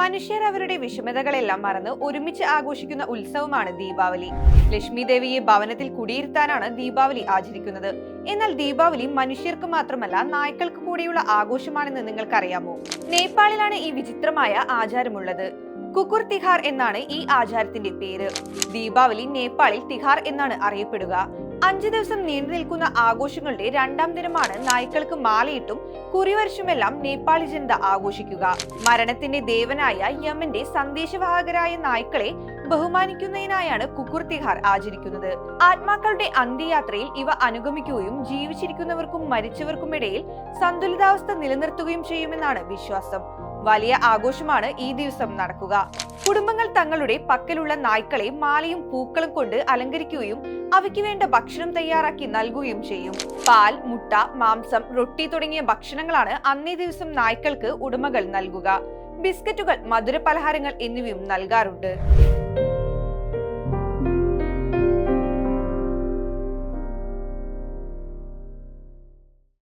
മനുഷ്യർ അവരുടെ വിഷമതകളെല്ലാം മറന്ന് ഒരുമിച്ച് ആഘോഷിക്കുന്ന ഉത്സവമാണ് ദീപാവലി. ലക്ഷ്മി ദേവിയെ ഭവനത്തിൽ കുടിയിരുത്താനാണ് ദീപാവലി ആചരിക്കുന്നത്. എന്നാൽ ദീപാവലി മനുഷ്യർക്ക് മാത്രമല്ല നായ്ക്കൾക്ക് കൂടിയുള്ള ആഘോഷമാണെന്ന് നിങ്ങൾക്കറിയാമോ? നേപ്പാളിലാണ് ഈ വിചിത്രമായ ആചാരമുള്ളത്. കുക്കുർ തിഹാർ എന്നാണ് ഈ ആചാരത്തിന്റെ പേര്. ദീപാവലി നേപ്പാളിൽ തിഹാർ എന്നാണ് അറിയപ്പെടുക. അഞ്ചു ദിവസം നീണ്ടു നിൽക്കുന്ന ആഘോഷങ്ങളുടെ രണ്ടാം ദിനമാണ് നായ്ക്കൾക്ക് മാലയിട്ടും കുറിവർഷമെല്ലാം നേപ്പാളി ജനത ആഘോഷിക്കുക. മരണത്തിന്റെ ദേവനായ യമന്റെ സന്ദേശവാഹകരായ നായ്ക്കളെ ബഹുമാനിക്കുന്നതിനായാണ് കുക്കുർ തിഹാർ ആചരിക്കുന്നത്. ആത്മാക്കളുടെ അന്ത്യയാത്രയിൽ ഇവ അനുഗമിക്കുകയും ജീവിച്ചിരിക്കുന്നവർക്കും മരിച്ചവർക്കും ഇടയിൽ സന്തുലിതാവസ്ഥ നിലനിർത്തുകയും ചെയ്യുമെന്നാണ് വിശ്വാസം. വലിയ ആഘോഷമാണ് ഈ ദിവസം നടക്കുക. കുടുംബങ്ങൾ തങ്ങളുടെ പക്കലുള്ള നായ്ക്കളെ മാലയും പൂക്കളും കൊണ്ട് അലങ്കരിക്കുകയും അവയ്ക്ക് വേണ്ട ഭക്ഷണം തയ്യാറാക്കി നൽകുകയും ചെയ്യും. പാൽ മുട്ട മാംസം റൊട്ടി തുടങ്ങിയ ഭക്ഷണങ്ങളാണ് അന്നേ ദിവസം നായ്ക്കൾക്ക് ഉടമകൾ നൽകുക. ബിസ്ക്കറ്റുകൾ മധുര പലഹാരങ്ങൾ എന്നിവയും നൽകാറുണ്ട്.